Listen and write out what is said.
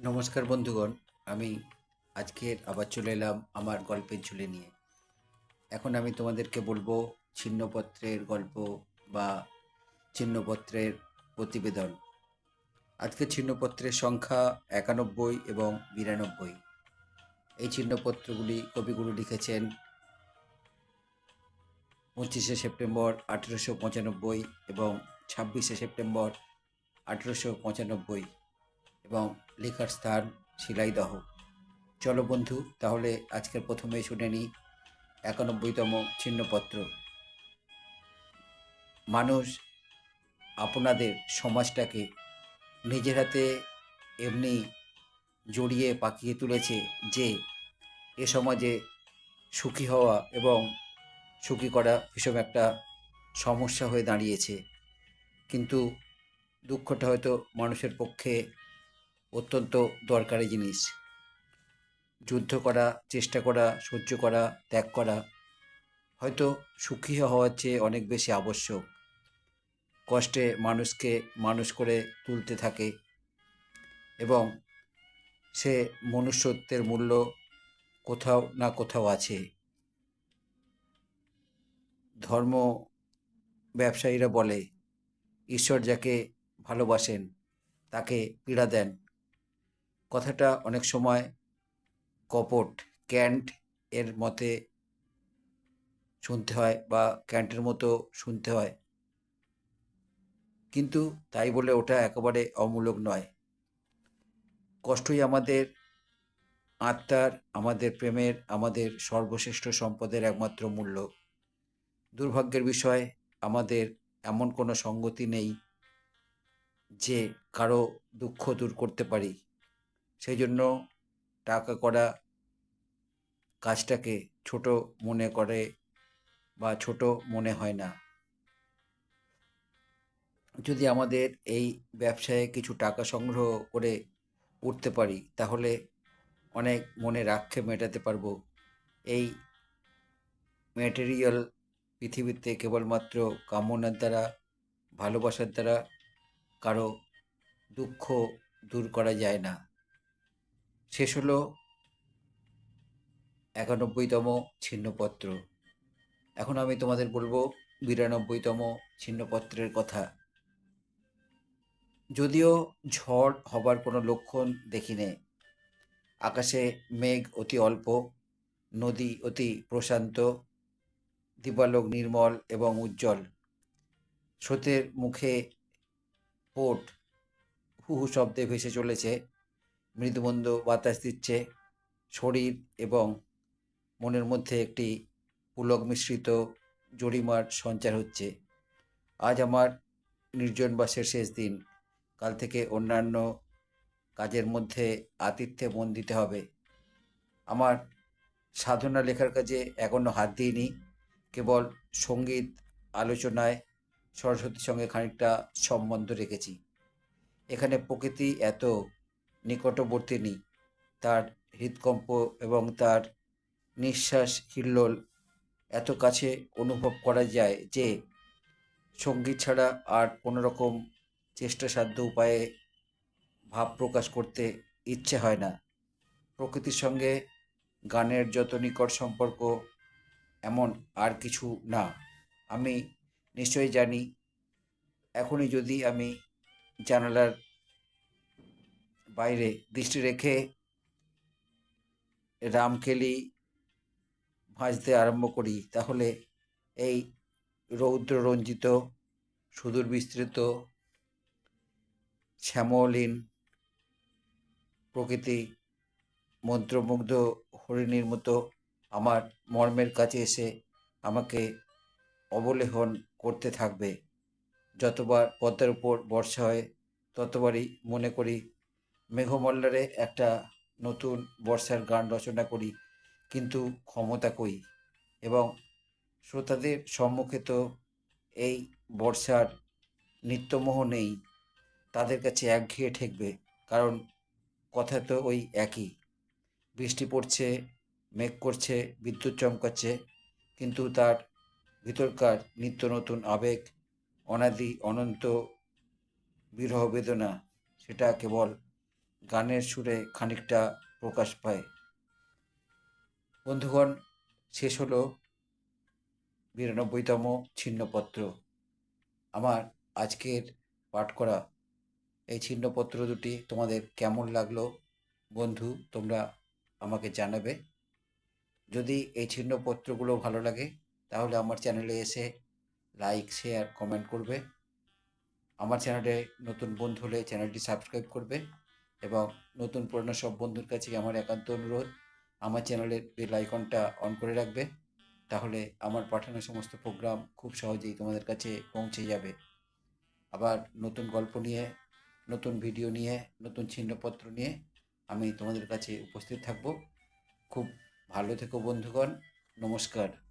নমস্কার বন্ধুগণ, আমি আজকের আবার চলে এলাম আমার গল্পের ঝুলে নিয়ে। এখন আমি তোমাদেরকে বলব ছিন্নপত্রের গল্প বা ছিন্নপত্রের প্রতিবেদন। আজকে ছিন্নপত্রের সংখ্যা একানব্বই এবং বিরানব্বই। এই ছিন্নপত্রগুলি কবিগুরু লিখেছেন পঁচিশে সেপ্টেম্বর আঠেরোশো পঁচানব্বই এবং ছাব্বিশে সেপ্টেম্বর আঠেরোশো পঁচানব্বই। এবং লেখার স্থান শিলাইদহ। চলো বন্ধু, তাহলে আজকের প্রথমে শুনে নিই একানব্বইতম ছিন্নপত্র। মানুষ আপনাদের সমাজটাকে নিজের হাতে এমনি জড়িয়ে পাকিয়ে তুলেছে যে এ সমাজে সুখী হওয়া এবং সুখী করা ভীষণ একটা সমস্যা হয়ে দাঁড়িয়েছে। কিন্তু দুঃখটা হয়তো মানুষের পক্ষে অত্যন্ত দরকারি জিনিস। যুদ্ধ করা, চেষ্টা করা, সহ্য করা, ত্যাগ করা হয়তো সুখী হওয়ার চেয়ে অনেক বেশি আবশ্যক। কষ্টে মানুষকে মানুষ করে তুলতে থাকে এবং সে মনুষ্যত্বের মূল্য কোথাও না কোথাও আছে। ধর্ম ব্যবসায়ীরা বলে, ঈশ্বর যাকে ভালোবাসেন, তাকে পীড়া দেন। কথাটা অনেক সময় কপট, ক্যান্ট এর মতে শুনতে হয় বা ক্যান্টের মতো শুনতে হয়। কিন্তু তাই বলে ওটা একেবারে অমূলক নয়। কষ্টই আমাদের আত্মার, আমাদের প্রেমের, আমাদের সর্বশ্রেষ্ঠ সম্পদের একমাত্র মূল্য। দুর্ভাগ্যের বিষয়, আমাদের এমন কোনো সঙ্গতি নেই যে কারও দুঃখ দূর করতে পারি। সেই জন্য টাকা করা কাজটাকে ছোট মনে করে বা ছোট মনে হয় না। যদি আমাদের এই ব্যবসায় কিছু টাকা সংগ্রহ করে উঠতে পারি, তাহলে অনেক মনে রাখে মেটাতে পারব। এই ম্যাটেরিয়াল পৃথিবীতে কেবলমাত্র কামনার দ্বারা, ভালোবাসার দ্বারা কারও দুঃখ দূর করা যায় না। শেষ হলো একানব্বইতম ছিন্নপত্র। এখন আমি তোমাদের বলব বিরানব্বইতম ছিন্নপত্রের কথা। যদিও ঝড় হবার কোনো লক্ষণ দেখি নে আকাশে মেঘ অতি অল্প, নদী অতি প্রশান্ত, দিবালোক নির্মল এবং উজ্জ্বল। স্রোতের মুখে পোট, হু হু শব্দে ভেসে চলেছে। মৃদুমন্দ বাতাস দিচ্ছে। শরীর এবং মনের মধ্যে একটি পুলক মিশ্রিত জরিমার সঞ্চার হচ্ছে। আজ আমার নির্জনবাসের শেষ দিন। কাল থেকে অন্যান্য কাজের মধ্যে আতিথ্যে মন দিতে হবে। আমার সাধনা লেখার কাজে এখনও হাত দিইনি। কেবল সংগীত, আলোচনায় সরস্বতীর সঙ্গে খানিকটা সম্বন্ধ রেখেছি। এখানে প্রকৃতি এত নিকটবর্তিনী তার হৃদকম্প এবং তার নিঃশ্বাস হিল্লোল এত কাছে অনুভব করা যায় যে সংগীত ছাড়া আর কোনো রকম চেষ্টাসাধ্য উপায়ে ভাব প্রকাশ করতে ইচ্ছে হয় না। প্রকৃতির সঙ্গে গানের যত নিকট সম্পর্ক, এমন আর কিছু না। আমি নিশ্চয়ই জানি, এখনই যদি আমি জানালার বাইরে দৃষ্টি রেখে রামকেলি ভাঁজতে আরম্ভ করি, তাহলে এই রৌদ্র রঞ্জিত সুদূর বিস্তৃত শ্যামলীন প্রকৃতি, মন্ত্রমুগ্ধ হরিণীর মতো আমার মর্মের কাছে এসে আমাকে অবলেহন করতে থাকবে। যতবার পদ্মার উপর বর্ষা হয়, ততবারই মনে করি মেঘমল্লারে একটা নতুন বর্ষার গান রচনা করি, কিন্তু ক্ষমতা কই? এবং শ্রোতাদের সম্মুখে তো এই বর্ষার নিত্যমোহ নেই, তাদের কাছে একঘেয়ে ঠেকবে, কারণ কথা তো ওই একই। বৃষ্টি পড়ছে, মেঘ করছে, বিদ্যুৎ চমকাচ্ছে, কিন্তু তার ভিতরকার নিত্য নতুন আবেগ, অনাদি অনন্ত বিরহ বেদনা, সেটা কেবল গানের সুরে খানিকটা প্রকাশ পায়। বন্ধুগণ, শেষ হলো বিরানব্বইতম ছিন্নপত্র। আমার আজকের পাঠ করা এই ছিন্নপত্র দুটি তোমাদের কেমন লাগল? বন্ধু, তোমরা আমাকে জানাবে। যদি এই ছিন্নপত্রগুলো ভালো লাগে, তাহলে আমার চ্যানেলে এসে লাইক, শেয়ার, কমেন্ট করবে। আমার চ্যানেলে নতুন বন্ধু হলে চ্যানেলটি সাবস্ক্রাইব করবে। এবং নতুন পুরনো সব বন্ধুর কাছে আমার একান্ত অনুরোধ, আমার চ্যানেলের বেল আইকনটা অন করে রাখবে। তাহলে আমার পাঠানো সমস্ত প্রোগ্রাম খুব সহজেই তোমাদের কাছে পৌঁছে যাবে। আবার নতুন গল্প নিয়ে, নতুন ভিডিও নিয়ে, নতুন ছিন্নপত্র নিয়ে আমি তোমাদের কাছে উপস্থিত থাকব। খুব ভালো থেকো বন্ধুগণ, নমস্কার।